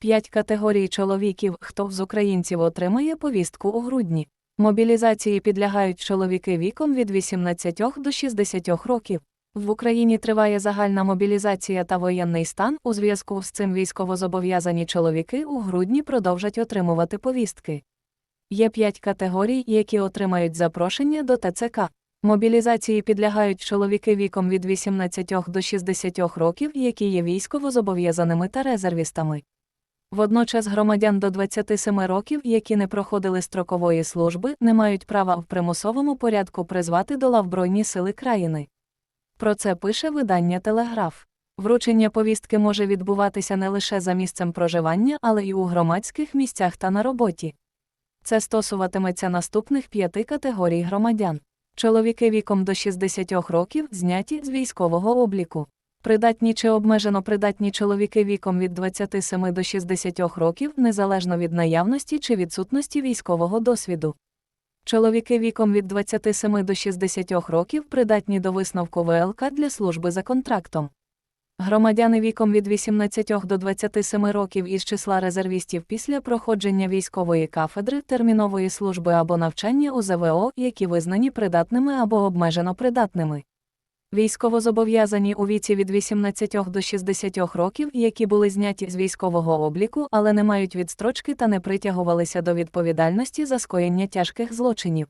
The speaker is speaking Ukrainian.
П'ять категорій чоловіків, хто з українців отримає повістку у грудні. Мобілізації підлягають чоловіки віком від 18 до 60 років. В Україні триває загальна мобілізація та воєнний стан. У зв'язку з цим військовозобов'язані чоловіки у грудні продовжать отримувати повістки. Є п'ять категорій, які отримають запрошення до ТЦК. Мобілізації підлягають чоловіки віком від 18 до 60 років, які є військовозобов'язаними та резервістами. Водночас громадян до 27 років, які не проходили строкової служби, не мають права в примусовому порядку призвати до лав Збройні сили країни. Про це пише видання Телеграф. Вручення повістки може відбуватися не лише за місцем проживання, але й у громадських місцях та на роботі. Це стосуватиметься наступних п'яти категорій громадян. Чоловіки віком до 60 років зняті з військового обліку. Придатні чи обмежено придатні чоловіки віком від 27 до 60 років незалежно від наявності чи відсутності військового досвіду. Чоловіки віком від 27 до 60 років придатні до висновку ВЛК для служби за контрактом. Громадяни віком від 18 до 27 років із числа резервістів після проходження військової кафедри, термінової служби або навчання у ЗВО, які визнані придатними або обмежено придатними. Військовозобов'язані у віці від 18 до 60 років, які були зняті з військового обліку, але не мають відстрочки та не притягувалися до відповідальності за скоєння тяжких злочинів.